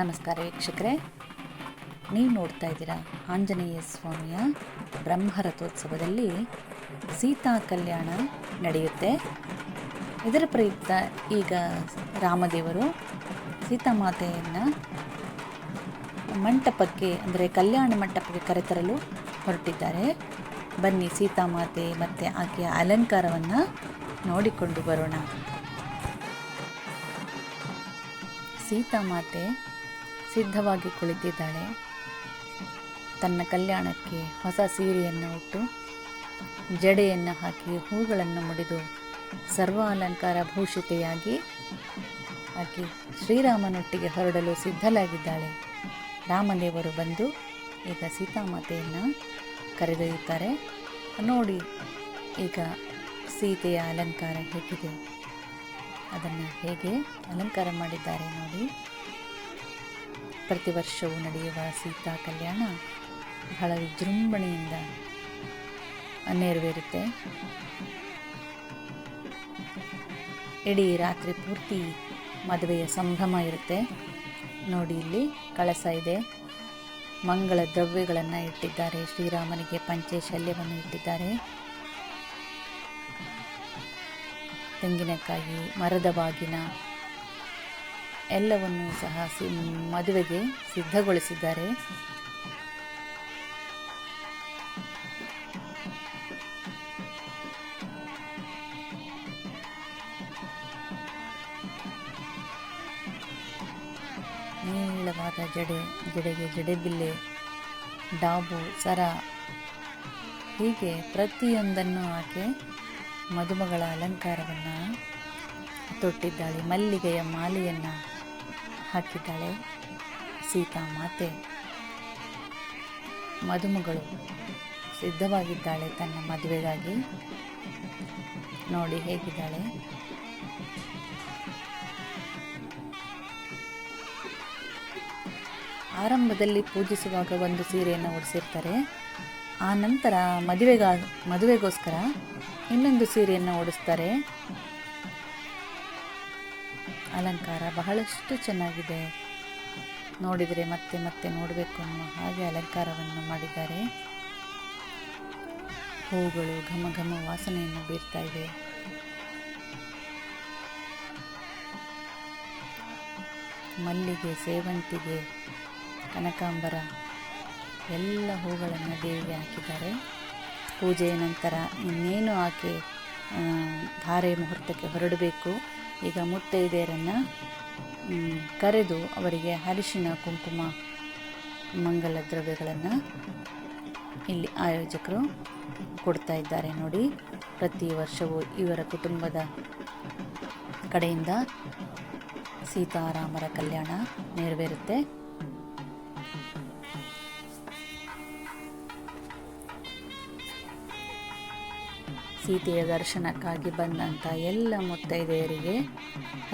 ನಮಸ್ಕಾರ ವೀಕ್ಷಕರೇ. ನೀವು ನೋಡ್ತಾ ಇದ್ದೀರಾ ಆಂಜನೇಯ ಸ್ವಾಮಿಯ ಬ್ರಹ್ಮರಥೋತ್ಸವದಲ್ಲಿ ಸೀತಾ ಕಲ್ಯಾಣ ನಡೆಯುತ್ತೆ. ಇದರ ಪ್ರಯುಕ್ತ ಈಗ ರಾಮದೇವರು ಸೀತಾ ಮಾತೆಯನ್ನು ಮಂಟಪಕ್ಕೆ, ಅಂದರೆ ಕಲ್ಯಾಣ ಮಂಟಪಕ್ಕೆ ಕರೆತರಲು ಹೊರಟಿದ್ದಾರೆ. ಬನ್ನಿ ಸೀತಾ ಮಾತೆ ಮತ್ತು ಆಕೆಯ ಅಲಂಕಾರವನ್ನು ನೋಡಿಕೊಂಡು ಬರೋಣ. ಸೀತಾಮಾತೆ ಸಿದ್ಧವಾಗಿ ಕುಳಿತಿದ್ದಾಳೆ ತನ್ನ ಕಲ್ಯಾಣಕ್ಕೆ ಹೊಸ ಸೀರೆಯನ್ನು ಉಟ್ಟು, ಜಡೆಯನ್ನು ಹಾಕಿ ಹೂಗಳನ್ನು ಮುಡಿದು ಸರ್ವ ಅಲಂಕಾರ ಭೂಷಿತೆಯಾಗಿ ಆಕೆ ಶ್ರೀರಾಮನೊಟ್ಟಿಗೆ ಹೊರಡಲು ಸಿದ್ಧಲಾಗಿದ್ದಾಳೆ ರಾಮದೇವರು ಬಂದು ಈಗ ಸೀತಾಮಾತೆಯನ್ನು ಕರೆದೊಯ್ಯುತ್ತಾರೆ. ನೋಡಿ, ಈಗ ಸೀತೆಯ ಅಲಂಕಾರ ಹೇಗಿದೆ. ಅದನ್ನು ಹೇಗೆ ಅಲಂಕಾರ ಮಾಡಿದ್ದಾರೆ ನೋಡಿ. ಪ್ರತಿ ವರ್ಷವೂ ನಡೆಯುವ ಸೀತಾ ಕಲ್ಯಾಣ ಬಹಳ ವಿಜೃಂಭಣೆಯಿಂದ ನೆರವೇರುತ್ತೆ. ಇಡೀ ರಾತ್ರಿ ಪೂರ್ತಿ ಮದುವೆಯ ಸಂಭ್ರಮ ಇರುತ್ತೆ. ನೋಡಿ ಇಲ್ಲಿ ಕಳಸ ಇದೆ. ಮಂಗಳ ದ್ರವ್ಯಗಳನ್ನು ಇಟ್ಟಿದ್ದಾರೆ. ಶ್ರೀರಾಮನಿಗೆ ಪಂಚೆ ಶಲ್ಯವನ್ನು ಇಟ್ಟಿದ್ದಾರೆ. ತೆಂಗಿನಕಾಯಿ, ಮರದ ಬಾಗಿನ ಎಲ್ಲವನ್ನೂ ಸಹ ಸಿ ಮದುವೆಗೆ ಸಿದ್ಧಗೊಳಿಸಿದ್ದಾರೆ. ನೀಳವಾದ ಜಡೆ ಜಡೆಗೆ ಜಡೆಬಿಲ್ಲೆ ಡಾಬು, ಸರ. ಹೀಗೆ ಪ್ರತಿಯೊಂದನ್ನು ಆಕೆ ಮದುಮಗಳ ಅಲಂಕಾರವನ್ನು ತೊಟ್ಟಿದ್ದಾಳೆ. ಮಲ್ಲಿಗೆಯ ಮಾಲೆಯನ್ನು ಹಾಕಿದ್ದಾಳೆ. ಸೀತಾಮಾತೆ ಮದುಮಗಳು ಸಿದ್ಧವಾಗಿದ್ದಾಳೆ ತನ್ನ ಮದುವೆಗಾಗಿ. ನೋಡಿ ಹೇಗಿದ್ದಾಳೆ. ಆರಂಭದಲ್ಲಿ ಪೂಜಿಸುವಾಗ ಒಂದು ಸೀರೆಯನ್ನು ಉಡಿಸಿರ್ತಾರೆ. ಆ ನಂತರ ಮದುವೆಗ, ಮದುವೆಗೋಸ್ಕರ ಇನ್ನೊಂದು ಸೀರೆಯನ್ನು ಉಡಿಸ್ತಾರೆ. ಅಲಂಕಾರ ಬಹಳಷ್ಟು ಚೆನ್ನಾಗಿದೆ. ನೋಡಿದರೆ ಮತ್ತೆ ಮತ್ತೆ ನೋಡಬೇಕು ಅನ್ನೋ ಹಾಗೆ ಅಲಂಕಾರವನ್ನು ಮಾಡಿದ್ದಾರೆ. ಹೂಗಳು ಘಮ ಘಮ ವಾಸನೆಯನ್ನು ಬೀರ್ತಾ ಇವೆ ಮಲ್ಲಿಗೆ, ಸೇವಂತಿಗೆ, ಕನಕಾಂಬರ ಎಲ್ಲ ಹೂಗಳನ್ನು ದೇವಿಗೆ ಹಾಕಿದ್ದಾರೆ. ಪೂಜೆಯ ನಂತರ ಇನ್ನೇನು ಆಕೆ ಧಾರೆ ಮುಹೂರ್ತಕ್ಕೆ ಹೊರಡಬೇಕು. ಈಗ ಮುತ್ತೈದೆಯರನ್ನು ಕರೆದು ಅವರಿಗೆ ಅರಿಶಿನ, ಕುಂಕುಮ, ಮಂಗಲ ದ್ರವ್ಯಗಳನ್ನು ಇಲ್ಲಿ ಆಯೋಜಕರು ಕೊಡ್ತಾ ಇದ್ದಾರೆ ನೋಡಿ. ಪ್ರತಿ ವರ್ಷವೂ ಇವರ ಕುಟುಂಬದ ಕಡೆಯಿಂದ ಸೀತಾರಾಮರ ಕಲ್ಯಾಣ ನೆರವೇರುತ್ತೆ. ಸೀತೆಯ ದರ್ಶನಕ್ಕಾಗಿ ಬಂದಂಥ ಎಲ್ಲ ಮುತ್ತೈದೆಯರಿಗೆ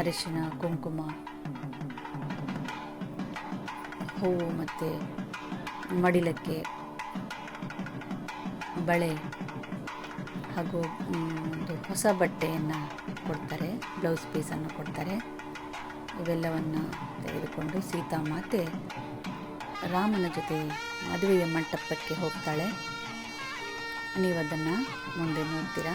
ಅರಿಶಿನ, ಕುಂಕುಮ, ಹೂವು ಮತ್ತು ಮಡಿಲಕ್ಕೆ ಬಳೆ ಹಾಗೂ ಒಂದು ಹೊಸ ಬಟ್ಟೆಯನ್ನು ಕೊಡ್ತಾರೆ ಬ್ಲೌಸ್ ಪೀಸನ್ನು ಕೊಡ್ತಾರೆ. ಇವೆಲ್ಲವನ್ನು ತೆಗೆದುಕೊಂಡು ಸೀತಾಮಾತೆ ರಾಮನ ಜೊತೆ ಮದುವೆಯ ಮಂಟಪಕ್ಕೆ ಹೋಗ್ತಾಳೆ. ನೀವು ಅದನ್ನು ಮುಂದೆ ನೋಡ್ತೀರಾ?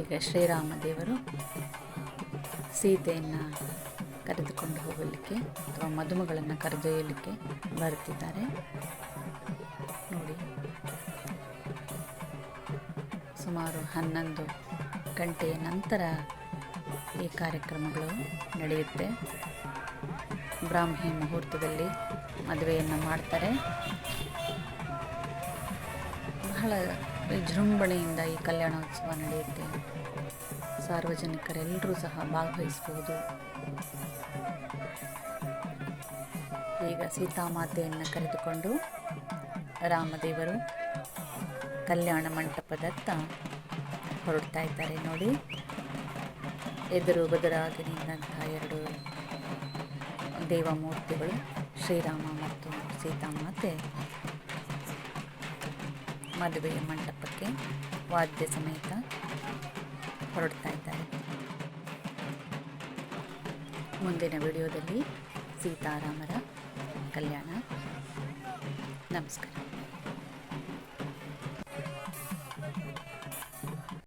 ಈಗ ಶ್ರೀರಾಮ ದೇವರು ಸೀತೆಯನ್ನು ಕರೆದುಕೊಂಡು ಹೋಗಲಿಕ್ಕೆ ಅಥವಾ ಮದುಮಗಳನ್ನು ಕರೆದೊಯ್ಯಲಿಕ್ಕೆ ಬರುತ್ತಿದ್ದಾರೆ. ನೋಡಿ, ಸುಮಾರು ಹನ್ನೊಂದು ಗಂಟೆಯ ನಂತರ ಈ ಕಾರ್ಯಕ್ರಮಗಳು ನಡೆಯುತ್ತೆ. ಬ್ರಾಹ್ಮಿ ಮುಹೂರ್ತದಲ್ಲಿ ಮದುವೆಯನ್ನು ಮಾಡ್ತಾರೆ. ಬಹಳ ವಿಜೃಂಭಣೆಯಿಂದ ಈ ಕಲ್ಯಾಣೋತ್ಸವ ನಡೆಯುತ್ತೆ. ಸಾರ್ವಜನಿಕರೆಲ್ಲರೂ ಸಹ ಭಾಗವಹಿಸಬಹುದು. ಈಗ ಸೀತಾಮಾತೆಯನ್ನು ಕರೆದುಕೊಂಡು ರಾಮದೇವರು ಕಲ್ಯಾಣ ಮಂಟಪದತ್ತ ಹೊರಡ್ತಾ ಇದ್ದಾರೆ ನೋಡಿ. ಎದುರು ಬದುರಾಗಿ ನಿಂತಹ ಎರಡು ದೇವಮೂರ್ತಿಗಳು ಶ್ರೀರಾಮ ಮತ್ತು ಸೀತಾಮಾತೆ ಮದುವೆಯ ಮಂಟಪಕ್ಕೆ ವಾದ್ಯ ಸಮೇತ ಹೊರಡ್ತಾ ಇದ್ದಾರೆ. ಮುಂದಿನ ವಿಡಿಯೋದಲ್ಲಿ ಸೀತಾರಾಮರ ಕಲ್ಯಾಣ. ನಮಸ್ಕಾರ.